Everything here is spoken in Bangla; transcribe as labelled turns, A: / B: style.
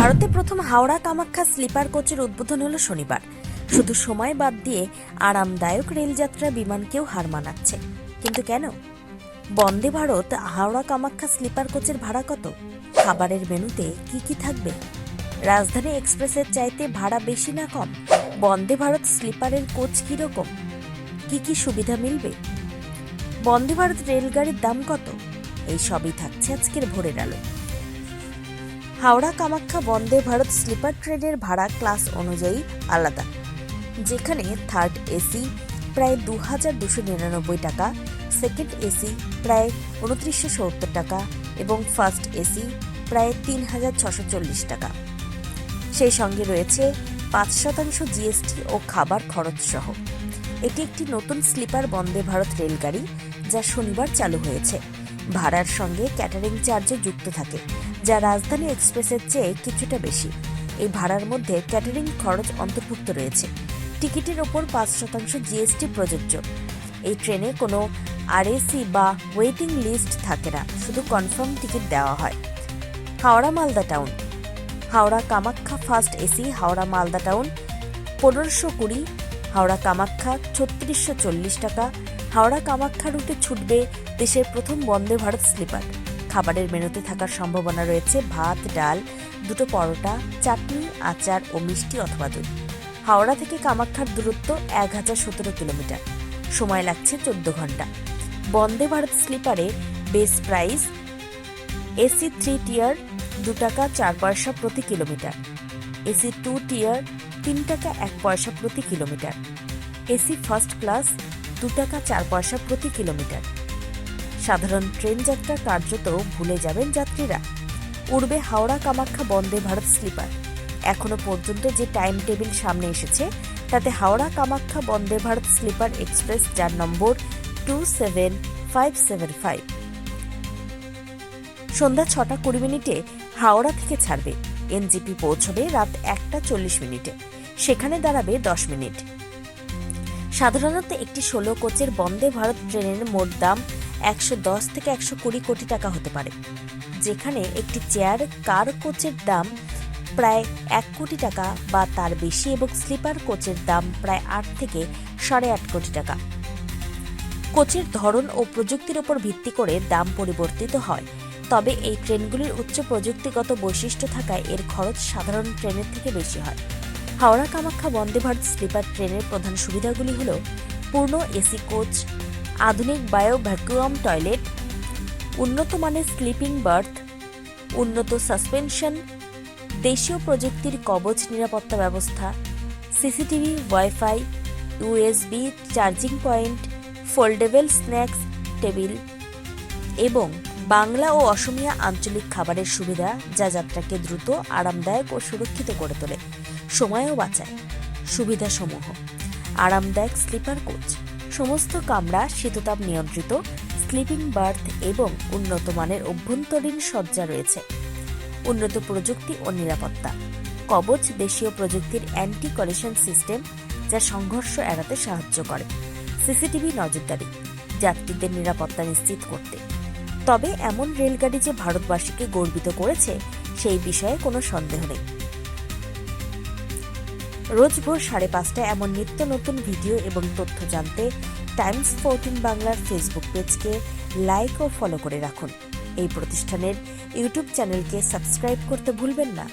A: ভারতে প্রথম হাওড়া কামাখ্যা স্লিপার কোচের উদ্বোধন হলো শনিবার। শুধু সময় বাদ দিয়ে আরামদায়ক রেলযাত্রা বিমানকেও হার মানাচ্ছে। কিন্তু কেন? বন্দে ভারত, হাওড়া কামাখ্যা স্লিপার কোচের ভাড়া কত? খাবারের মেনুতে কি কি থাকবে? রাজধানী এক্সপ্রেসের চাইতে ভাড়া বেশি না কম? বন্দে ভারত স্লিপারের কোচ কীরকম? কি কি সুবিধা মিলবে? বন্দে ভারত রেলগাড়ির দাম কত? এই সবই থাকছে আজকের ভোরের আলো। হাওড়া কামাখ্যা বন্দে ভারত স্লিপার ট্রেনের ভাড়া ক্লাস অনুযায়ী আলাদা, যেখানে থার্ড এসি প্রায় দু হাজার দুশো নিরানব্বই টাকা, সেকেন্ড এসি প্রায় উনত্রিশশো সত্তর টাকা এবং ফার্স্ট এসি প্রায় তিন হাজার ছশো চল্লিশ টাকা। সেই সঙ্গে রয়েছে পাঁচ শতাংশ জিএসটি ও খাবার খরচ সহ এটি একটি নতুন স্লিপার বন্দে ভারত রেলগাড়ি, যা শনিবার চালু হয়েছে। ভাড়ার সঙ্গে ক্যাটারিং চার্জও যুক্ত থাকে। যা রাজধানী এক্সপ্রেসের চেয়ে কিছুটা বেশি। এই ভাড়ার মধ্যে ক্যাটারিং খরচ অন্তর্ভুক্ত রয়েছে। টিকিটের ওপর পাঁচ শতাংশ জিএসটি প্রযোজ্য। এই ট্রেনে কোনো আরএসি বা ওয়েটিং লিস্ট থাকে না, শুধু কনফার্ম টিকিট দেওয়া হয়। Howrah Malda town. Howrah Kamakhya first AC Howrah Malda town, পনেরোশো কুড়ি, হাওড়া কামাখ্যা ছত্রিশশো চল্লিশ টাকা, হাওড়া কামাখ্যা রুটে ছুটবে দেশের প্রথম বন্দে ভারত স্লিপার। খাবারের মেনুতে থাকার সম্ভাবনা রয়েছে ভাত, ডাল, দুটো পরোটা, চাটনি, আচার ও মিষ্টি অথবা দুধ হাওড়া থেকে কামাখ্যার দূরত্ব এক হাজার সতেরো কিলোমিটার। সময় লাগছে চোদ্দ ঘণ্টা। Vande Bharat স্লিপারে base price AC three tier দু টাকা চার পয়সা প্রতি কিলোমিটার। এসি টু টিয়ার তিন টাকা এক পয়সা প্রতি কিলোমিটার। এসি ফার্স্ট ক্লাস দু টাকা চার পয়সা প্রতি কিলোমিটার। সাধারণ ট্রেন যাত্রা কার্যত ভুলে যাবেন যাত্রীরা। উড়বে হাওড়া কামাখ্যা বন্দে ভারত স্লিপার। এখনও পর্যন্ত যে টাইম টেবিল সামনে এসেছে, তাতে হাওড়া কামাখ্যা বন্দে ভারত স্লিপার এক্সপ্রেস, যার নম্বর two seven five seven five. সন্ধ্যা ছটা কুড়ি মিনিটে হাওড়া থেকে ছাড়বে। এনজিপি পৌঁছবে রাত একটা চল্লিশ মিনিটে। সেখানে দাঁড়াবে দশ মিনিট। সাধারণত একটি ষোলো কোচের বন্দে ভারত ট্রেনের মোট দাম একশো দশ থেকে একশো কুড়ি কোটি টাকা হতে পারে, যেখানে একটি চেয়ার কার কোচের দাম প্রায় এক কোটি টাকা বা তার বেশি এবং স্লিপার কোচের দাম প্রায় আট থেকে সাড়ে আট কোটি টাকা। কোচের ধরন ও প্রযুক্তির উপর ভিত্তি করে দাম পরিবর্তিত হয়, তবে এই ট্রেনগুলির উচ্চ প্রযুক্তিগত বৈশিষ্ট্য থাকায় এর খরচ সাধারণ ট্রেনের থেকে বেশি হয়। হাওড়া কামাখ্যা বন্দে ভারত স্লিপার ট্রেনের প্রধান সুবিধাগুলি হল, পূর্ণ এসি কোচ আধুনিক বায়ো ভ্যাকুয়াম টয়লেট, উন্নত মানের স্লিপিং বার্থ, উন্নত সাসপেনশন, দেশীয় প্রযুক্তির কবচ নিরাপত্তা ব্যবস্থা, CCTV, wifi, USB, charging point, foldable snacks table এবং বাংলা ও অসমিয়া আঞ্চলিক খাবারের সুবিধা যা যাত্রাকে দ্রুত, আরামদায়ক ও সুরক্ষিত করে তোলে। সময়ও বাঁচায়। সুবিধাসমূহ। আরামদায়ক স্লিপার কোচ। সমস্ত কামরা শীততাপ নিয়ন্ত্রিত স্লিপিং বার্থ এবং উন্নত মানের অভ্যন্তরীণ সজ্জা রয়েছে। উন্নত প্রযুক্তি ও নিরাপত্তা। কবচ দেশীয় প্রযুক্তির অ্যান্টি কলিশন সিস্টেম যা সংঘর্ষ এড়াতে সাহায্য করে। সিসিটিভি নজরদারি, যাত্রীদের নিরাপত্তা নিশ্চিত করতে। তবে এমন রেলগাড়ি যে ভারতবাসীকে গর্বিত করেছে, সেই বিষয়ে কোনো সন্দেহ নেই। রোজ ভোর সাড়ে পাঁচটায় এমন নিত্য নতুন ভিডিও এবং তথ্য জানতে টাইমস ফোরটিন বাংলার ফেসবুক পেজকে লাইক ও ফলো করে রাখুন। এই প্রতিষ্ঠানের ইউটিউব চ্যানেলকে সাবস্ক্রাইব করতে ভুলবেন না।